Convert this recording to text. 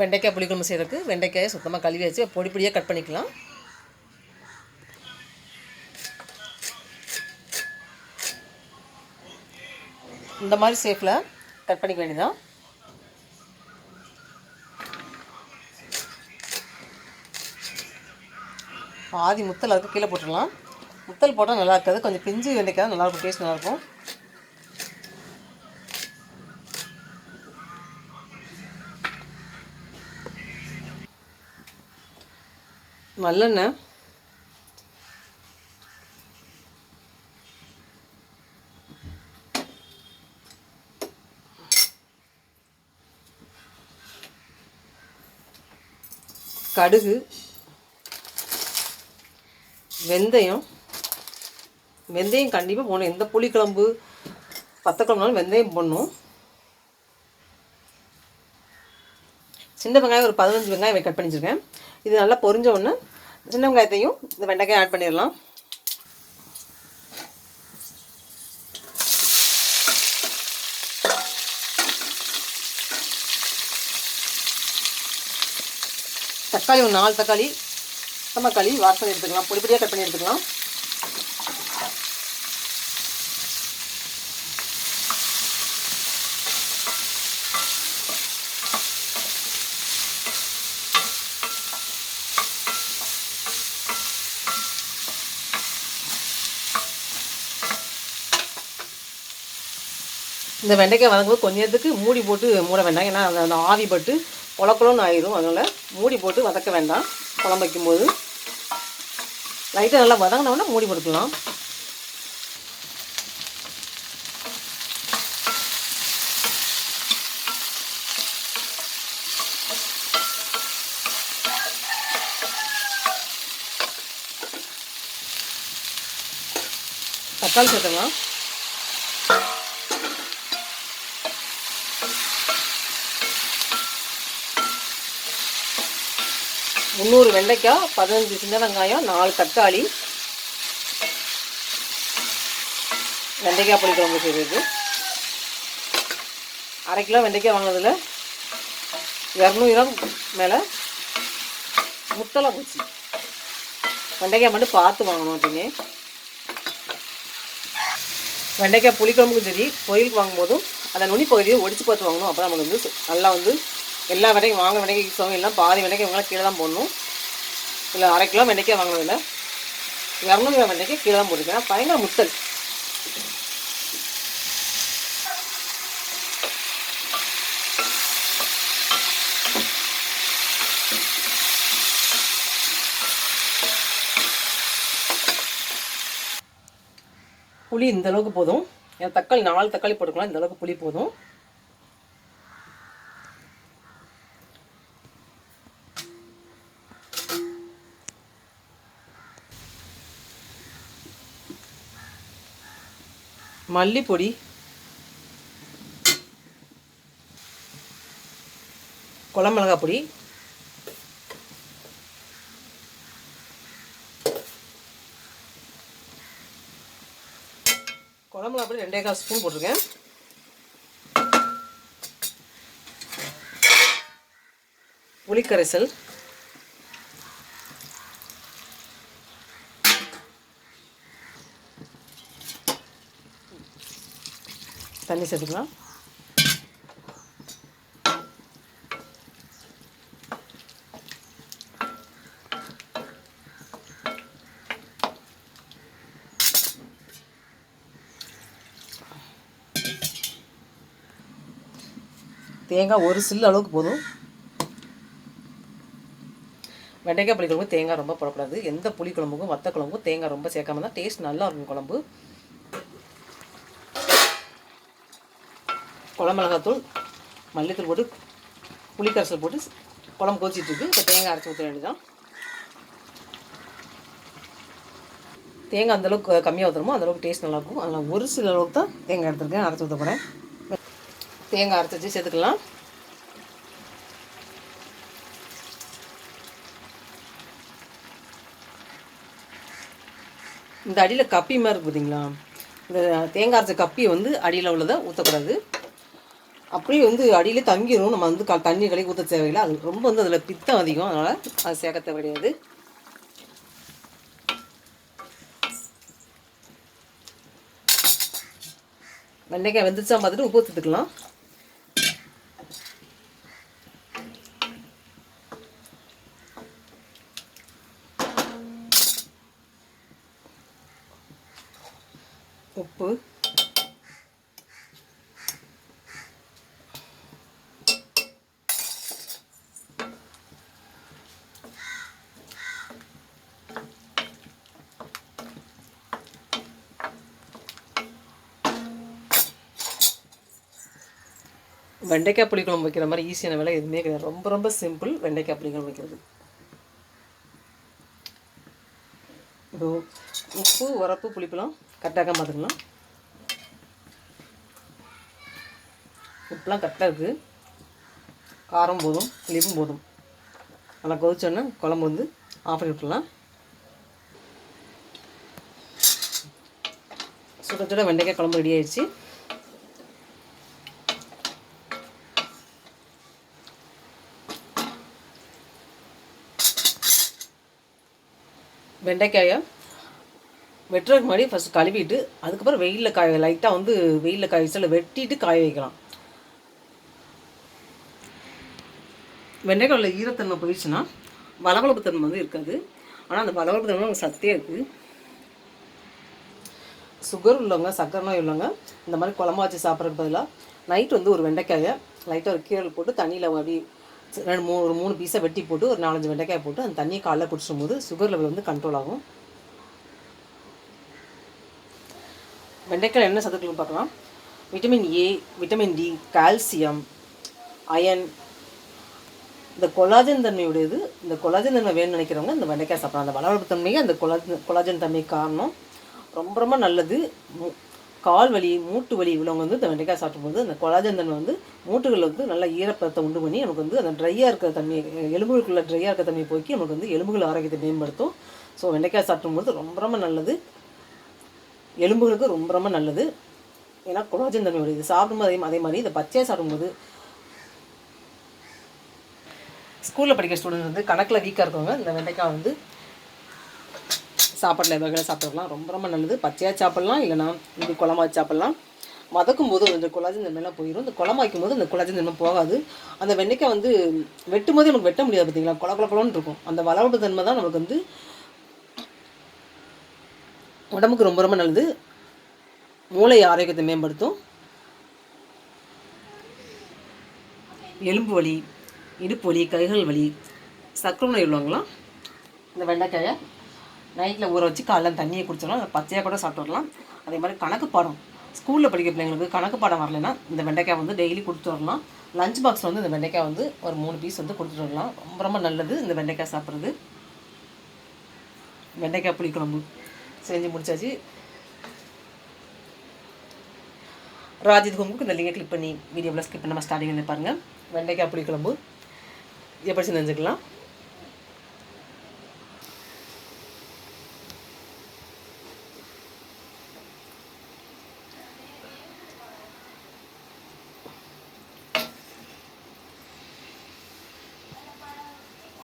வெண்டைக்காய் புளிக்குழம்பு செய்கிறதுக்கு வெண்டைக்காயை சுத்தமாக கழுவி வச்சு பொடி பொடியாக கட் பண்ணிக்கலாம். இந்த மாதிரி ஷேப்பில் கட் பண்ணிக்க வேண்டியதான் பாதி முத்தல் அதுக்கு கீழே போட்டுடலாம். முத்தல் போட்டால் நல்லா இருக்காது. கொஞ்சம் பிஞ்சு வெண்டைக்காய் நல்லாயிருக்கும் டேஸ்ட் நல்லாயிருக்கும் நல்லெண்ணெய். கடுகு வெந்தயம். வெந்தயம் கண்டிப்பாக போடணும். எந்த புளிக்குழம்பு பத்தக்குழம்புனாலும் வெந்தயம் போடணும். சின்ன வெங்காயம் ஒரு பதினஞ்சு வெங்காயம் கட் பண்ணி வச்சுருக்கேன் இது நல்லா பொரிஞ்ச உடனே சின்ன வெங்காயத்தையும் இந்த வெண்டைக்காய் ஆட் பண்ணிடலாம். தக்காளி ஒரு நாலு தக்காளி தக்காளி வாஷ் பண்ணி எடுத்துக்கலாம். பொடி பொடியாக கட் பண்ணி எடுத்துக்கலாம். இந்த வெண்டைக்காய் வதங்கும்போது கொஞ்ச நேரத்துக்கு மூடி போட்டு மூட வேண்டாம். ஏன்னா அந்த ஆவி பட்டு குளக்குளம்னு ஆயிரும். அதனால் மூடி போட்டு வதக்க வேண்டாம். குழம்பு வைக்கும்போது. லைட்டாக நல்லா வதங்கினோடனே மூடி போட்டுக்கலாம். தக்காளி சேர்த்துக்கலாம். முந்நூறு வெண்டைக்காய் பதினஞ்சு சின்ன வெங்காயம் நாலு தக்காளி. வெண்டைக்காய் புளி குழம்பு செய்கிறது அரை கிலோ வெண்டைக்காய் வாங்கினதில் இரநூறுவா மேலே முத்தலை பூச்சி. வெண்டைக்காய் மட்டும் பார்த்து வாங்கணும் அப்படின்னு. வெண்டைக்காய் புளிக்குழம்புக்கும் சரி பொரியலுக்கு வாங்கும்போதும் அந்த நுனி பகுதியை ஒடிச்சு பார்த்து வாங்கணும். அப்போ நமக்கு வந்து நல்லா வந்து எல்லா வெண்டைக்கும் வாங்க வெண்டைக்காய் யூஸ் ஆகும் எல்லாம் பாதி வெண்டைக்காய் இவங்களாம் கீழே தான் போடணும். இல்லை அரை கிலோ வெண்டைக்காய் வாங்கினதில்ல இரநூறு கிலோ வெண்டைக்காய் கீழே தான் போட்டுருக்கேன். பயங்கர முத்தல் புளி இந்த அளவுக்கு போதும். தக்காளி நாலு தக்காளி போட்டுக்கலாம். இந்த அளவுக்கு புளி போதும். மல்லிப்பொடி. குழம்பு பொடி குழம்புல அப்படி ரெண்டே கால் ஸ்பூன் போட்டிருக்கேன். புளிக்கரைசல். தண்ணி சேர்த்துக்கலாம். தேங்காய் ஒரு சில்லு அளவுக்கு போதும். வெண்டைக்காய் புளிக்குழம்பு தேங்காய் ரொம்ப போடக்கூடாது. எந்த புளிக்குழம்புக்கும் வத்த குழம்புக்கும் தேங்காய் ரொம்ப சேர்க்காம தான் டேஸ்ட் நல்லா இருக்கும் குழம்பு. குழம்பு மல்லித்தூள் போட்டு புளிக்கரைசல் போட்டு குழம்பு கொதிச்சிட்ருக்கு. இப்போ தேங்காய் அரைச்சி ஊற்ற வேண்டியதான் தேங்காய் அந்தளவுக்கு கம்மியாக ஊற்றுறமோ அந்தளவுக்கு டேஸ்ட் நல்லாயிருக்கும் அதனால் ஒரு சில அளவுக்கு தான் தேங்காய் எடுத்துருக்கேன். அரைச்சி ஊற்ற போகிறேன் தேங்காய் அரைச்சி வச்சு சேர்த்துக்கலாம். இந்த அடியில் கப்பி மாதிரி இருக்குது பார்த்தீங்களா இந்த தேங்காய் அரைச்ச கப்பியை வந்து அடியில் உள்ளதை ஊற்றக்கூடாது அப்படியே வந்து அடியிலே தங்கிடும் நம்ம வந்து க தண்ணி கலக்கி ஊற்ற தேவையில்லை. அது ரொம்ப வந்து அதில் பித்தம் அதிகம். அதனால் அது சேர்க்க கிடையாது வெண்டைக்காய் வெந்துச்சா பார்த்துட்டு உப்பு ஊற்றுக்கலாம் உப்பு. வெண்டைக்காய் புளிக்குழம்பு வைக்கிற மாதிரி ஈஸியான வேலை எதுவுமே கிடையாது. ரொம்ப ரொம்ப சிம்பிள் வெண்டைக்காய் புளிக்குழம்பு வைக்கிறது. இப்போ உப்பு உரப்பு புளிப்பெல்லாம் கரெக்டாக பார்த்துக்கலாம் உப்புலாம் கரெக்டாக இருக்குது காரம் போதும் புளிப்பும் போதும். நல்லா கொதிச்சோன்னே குழம்பு வந்து ஆஃப் பண்ணி விட்டுலாம் சுட சுட வெண்டைக்காய் குழம்பு ரெடி ஆயிடுச்சு. வெண்டைக்காயை வெட்டுறதுக்கு முன்னாடி ஃபஸ்ட் கழுவிட்டு அதுக்கப்புறம் வெயிலில் காய லைட்டாக வந்து வெயிலில் காய வச்சு வெட்டிட்டு காய வைக்கலாம். வெண்டைக்காயில் ஈரத்தன்மை போயிடுச்சுன்னா வளவளப்பு தன்மை வந்து இருக்காது. ஆனால் அந்த வளவளப்பு தன்மை நமக்கு இருக்குது சுகர் உள்ளவங்க சக்கரை நோய் உள்ளவங்க இந்த மாதிரி குழம்பு வச்சு சாப்பிட்றதுக்கு பதிலாக நைட் வந்து ஒரு வெண்டைக்காயை லைட்டாக ஒரு கீரல் போட்டு தண்ணியில் அப்படி ரெண்டு மூணு ஒரு மூணு பீஸை வெட்டி போட்டு ஒரு நாலஞ்சு வெண்டைக்காய் போட்டு அந்த தண்ணியை காலைல குடிச்சும் போது சுகர் லெவல் வந்து கண்ட்ரோல் ஆகும். வெண்டைக்காய் என்ன சத்துக்கள் பார்க்கலாம். Vitamin A vitamin D calcium iron இந்த கொலாஜன் தன்மையுடையது இந்த கொலாஜன் தன்மை வேணும்னு நினைக்கிறவங்க இந்த வெண்டைக்காய் சாப்பிட்லாம். அந்த வளர்ப்பு தன்மையை அந்த கொலாஜன் கொலாஜன் தன்மை காரணம். ரொம்ப ரொம்ப நல்லது. கால் வலி மூட்டு வலி உள்ளவங்க வந்து இந்த வெண்டைக்காய் சாப்பிடும்போது அந்த கொலாஜன் தன்மை வந்து மூட்டுகளில் வந்து நல்லா ஈரப்பதத்தை உண்டு பண்ணி நமக்கு வந்து அந்த ட்ரையாக இருக்கிற தன்மை எலும்புகளுக்குள்ள ட்ரையாக இருக்கிற தன்மையை போக்கி நமக்கு வந்து எலும்புகள் ஆரோக்கியத்தை மேம்படுத்தும். ஸோ வெண்டைக்காய் சாப்பிடும்போது ரொம்ப ரொம்ப நல்லது. எலும்புகளுக்கு ரொம்ப ரொம்ப நல்லது. ஏன்னா கொலாஜன் தன்மை உடையது. சாப்பிடும்போது அதே அதே மாதிரி இந்த பச்சையாக சாப்பிடும்போது ஸ்கூலில் படிக்கிற ஸ்டூடெண்ட் வந்து கணக்கில் வீக்காக இருக்கவங்க இந்த வெண்டைக்காய் வந்து சாப்பாட்டில் வகையில் சாப்பிட்றலாம் ரொம்ப ரொம்ப நல்லது. பச்சையாக சாப்பிட்லாம் இல்லைனா இந்த குழம்பா சாப்பிட்லாம். வதக்கும் போது இந்த கொலாஜன் தன்மையெல்லாம் போயிடும் இந்த குழம்பு வைக்கும் போது இந்த கொலாஜன் தன்மை போகாது. அந்த வெண்டைக்காய் வந்து வெட்டும் போதே நமக்கு வெட்ட முடியாது பார்த்தீங்களா கொல கொல இருக்கும். அந்த வளர்ப்பு தன்மை தான் நமக்கு வந்து உடம்புக்கு ரொம்ப ரொம்ப நல்லது. மூளை ஆரோக்கியத்தை மேம்படுத்தும். எலும்பு வலி இடுப்பு வலி கைகள் வலி சக்கரை நோய் உள்ளவங்களாம் இந்த வெண்டைக்காயை. நைட்டில் ஊற வச்சு காலைல தண்ணியை குடித்தோம்னா பச்சையாக கூட சாப்பிட்டு வரலாம். அதே மாதிரி கணக்கு பாடம். ஸ்கூலில் படிக்கிற பிள்ளைங்களுக்கு கணக்கு பாடம் வரலைன்னா இந்த வெண்டைக்காய் வந்து டெய்லி கொடுத்துட்டு வரலாம். லஞ்ச் பாக்ஸில் வந்து இந்த வெண்டைக்காய் வந்து ஒரு மூணு பீஸ் வந்து கொடுத்துட்டு வரலாம். ரொம்ப ரொம்ப நல்லது இந்த வெண்டைக்காய் சாப்பிட்றது. வெண்டைக்காய் புளிக்குழம்பு. செஞ்சு முடிச்சாச்சு. ராஜித் ஹோமுக்கு இந்த லிங்கை கிளிக் பண்ணி வீடியோவில் ஸ்கிப் பண்ணாமல் ஸ்டார்டிங் வந்து பாருங்கள் வெண்டைக்காய் புளிக்குழம்பு. எப்படி செஞ்சு